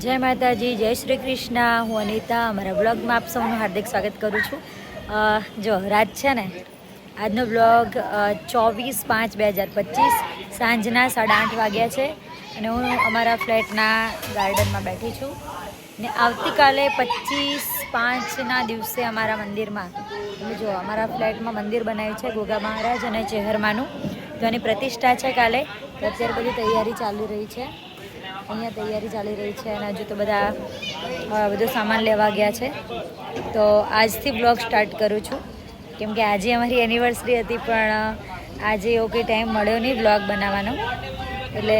જય માતાજી, જય શ્રી કૃષ્ણ. હું અનિતા, અમારા બ્લોગમાં આપ સૌનું હાર્દિક સ્વાગત કરું છું. જો, રાત છે ને? આજનો બ્લોગ ચોવીસ પાંચ બે હજાર પચીસ, સાંજના સાડા આઠ વાગ્યા છે અને હું અમારા ફ્લેટના ગાર્ડનમાં બેઠી છું. ને આવતીકાલે પચીસ પાંચના દિવસે અમારા મંદિરમાં, તમે જો અમારા ફ્લેટમાં મંદિર બનાવ્યું છે ગોગા મહારાજ અને ચેહરમાનું. તો એની પ્રતિષ્ઠા છે કાલે. તો અત્યારે બધી તૈયારી ચાલી રહી છે. અહીંયા તૈયારી ચાલી રહી છે અને હજુ તો બધા બધો સામાન લેવા ગયા છે. તો આજથી બ્લોગ સ્ટાર્ટ કરું છું. કેમ કે આજે અમારી એનિવર્સરી હતી, પણ આજે એવો કંઈ ટાઈમ મળ્યો નહીં બ્લોગ બનાવવાનો. એટલે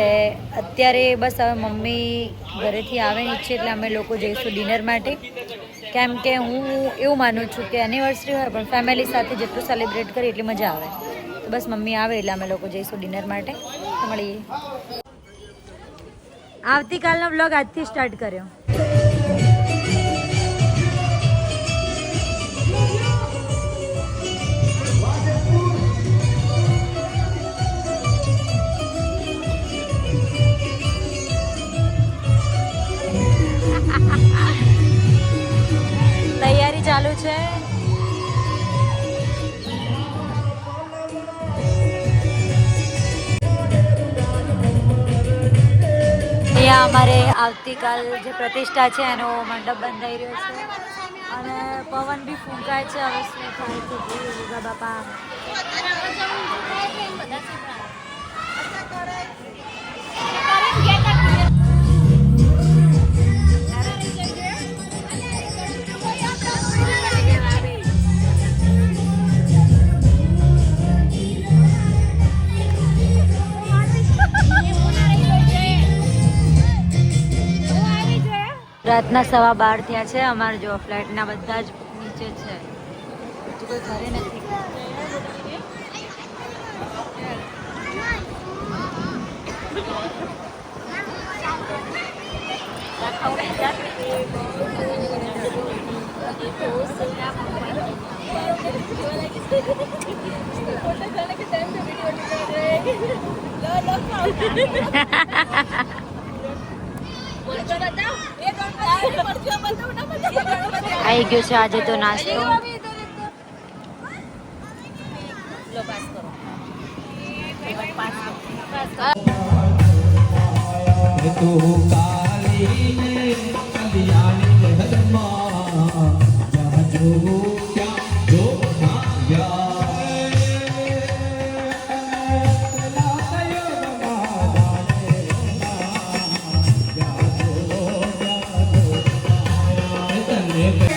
અત્યારે બસ હવે મમ્મી ઘરેથી આવે ઈચ્છે એટલે અમે લોકો જઈશું ડિનર માટે. કેમ કે હું એવું માનું છું કે એનિવર્સરી હોય પણ ફેમિલી સાથે જેટલું સેલિબ્રેટ કરીએ એટલી મજા આવે. તો બસ મમ્મી આવે એટલે અમે લોકો જઈશું ડિનર માટે. મળીએ. આવતીકાલનો બ્લોગ આજથી સ્ટાર્ટ કર્યો. તૈયારી ચાલુ છે. આવતીકાલ જે પ્રતિષ્ઠા છે, એનો મંડપ બંધાઈ રહ્યો છે. અને પવન બી ફૂંકાય છે, હવે જોઈએ. બાપા. રાતના સવા બાર થયા છે. અમારે જો ફ્લેટના બધા જ નીચે છે. હજુ કોઈ ઘરે નથી. આવી ગયો છે આજે તો નાસ્તો. કલ્યાણી હદમાં જ્યાં જોવું બ્લોગ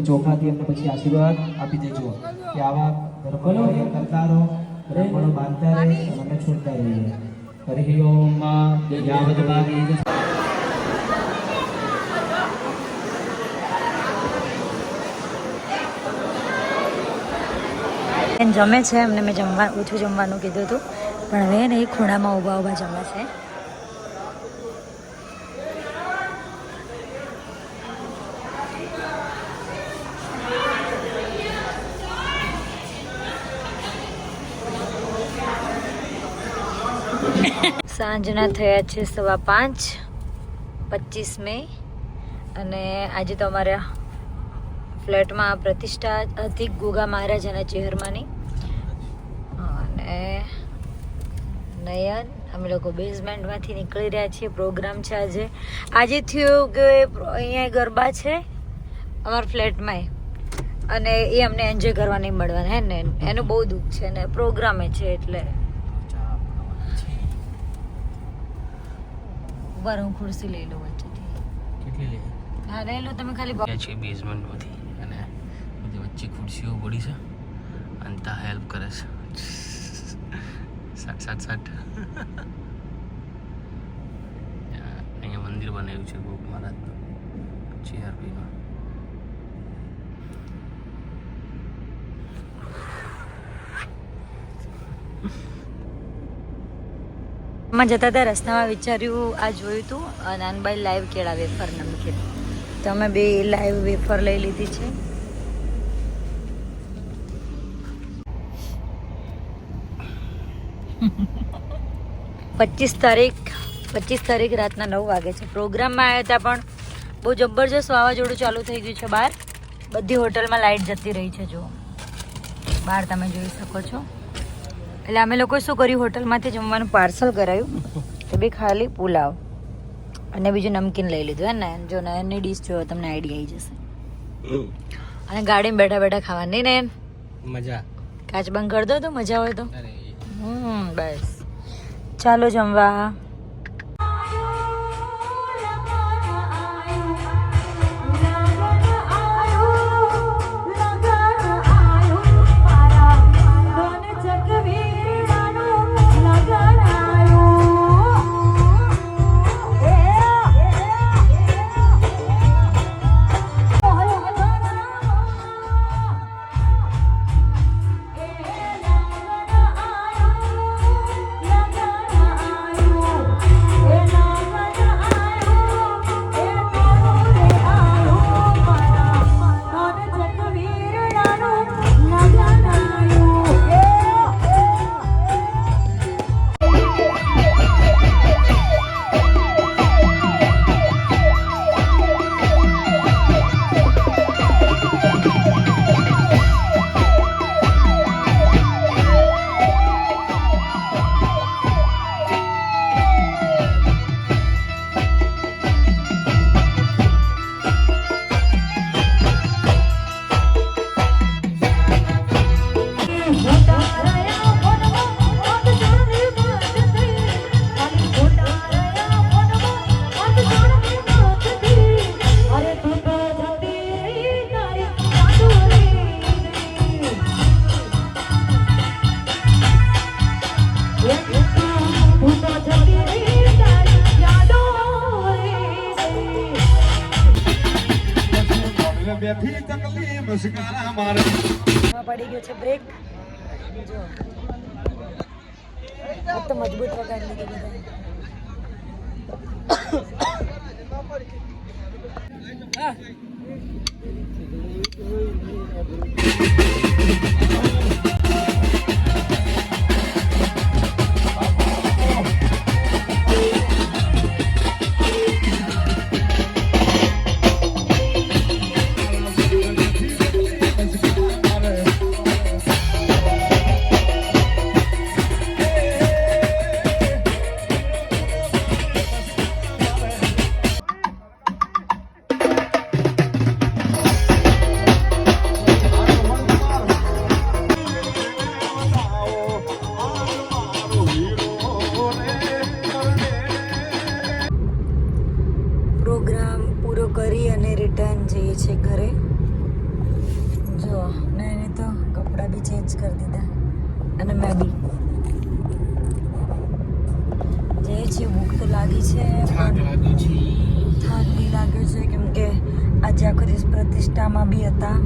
એ ચોખાથી એમને પછી આશીર્વાદ આપી દેજો. કે આવા ગરબડો કરતા રહો બ્રાહ્મણો બાંધતા રહે અને છોડતા રહીએ. હરિ ઓમ યાવત જમે છે, એમને મેં જમવા, ઓછું જમવાનું કીધું હતું. પણ હવે ને એ ખૂણામાં ઊભા ઊભા જમે છે. સાંજના થયા છે સવા પાંચ, પચીસ મે. અને આજે તો અમારા ફ્લેટમાં પ્રતિષ્ઠા હતી ગોગા મહારાજ અને ચેહરમાની અને નયન, અમે લોકો બેઝમેન્ટમાંથી નીકળી રહ્યા છીએ. પ્રોગ્રામ છે આજે. આજે થયું કે અહીંયા ગરબા છે અમારા ફ્લેટમાં અને એ અમને એન્જોય કરવા નહીં મળવાના, હે ને? એનું બહુ દુઃખ છે ને? પ્રોગ્રામે છે એટલે. ઊભા રહો, હું ખુરશી લઈ લઉં વચ્ચેથી. કેટલી લે? હા લઈ લો તમે ખાલી છે બેઝમેન્ટમાંથી અને બધી વચ્ચે ખુરશીઓ પડી છે. અને તા હેલ્પ કરે છે. સાત સાત સાત. અહીંયા મંદિર બનાવ્યું છે ગોપ મહારાજનું ચીઆરપીનું માં જતા હતા, રસ્તામાં વિચાર્યું, આ જોયું હતું નાનબાઈ લાઈવ કેળા વેફર નમકીન. તો અમે બે લાઈવ વેફર લઈ લીધી છે. પચીસ તારીખ પચીસ તારીખ રાતના નવ વાગે છે. પ્રોગ્રામમાં આવ્યા હતા પણ બહુ જબરજસ્ત વાવાઝોડું ચાલુ થઈ ગયું છે બહાર. બધી હોટલમાં લાઇટ જતી રહી છે જો બહાર તમે જોઈ શકો છો. એટલે અમે લોકોએ શું કર્યું? હોટલમાંથી જમવાનું પાર્સલ કરાયું. તો બી ખાલી પુલાવ અને બીજું નમકીન લઈ લીધું હે ને? જો નયનની ડીશ જોયો તમને આઈડિયા આવી જશે. અને ગાડીમાં બેઠા બેઠા ખાવાની ને મજા. કાચ બંધ કરી દો તો મજા હોય તો. હમ બસ. ચાલો જમવા. બેઠી તકલી મુસ્કારા મારે. પડી ગયો છે બ્રેક જો. આ તો મજબૂત વગાડી લીધું બધા પ્રોગ્રામ પ્રતિષ્ઠામાં બી હતા.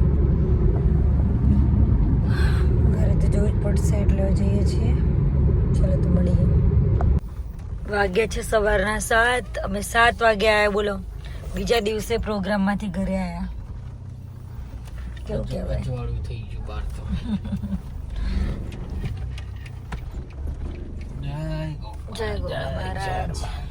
ઘરે તો જોવું જ પડશે એટલે જઈએ છીએ. ચલો તો મળીએ. વાગ્યા છે સવારના સાત. અમે સાત વાગે આવ્યા બોલો. બીજા દિવસે પ્રોગ્રામમાંથી ઘરે આવ્યા કેવું કહેવાય? થઈ ગયું બહાર તો. જય ગોપાલ મહારાજ.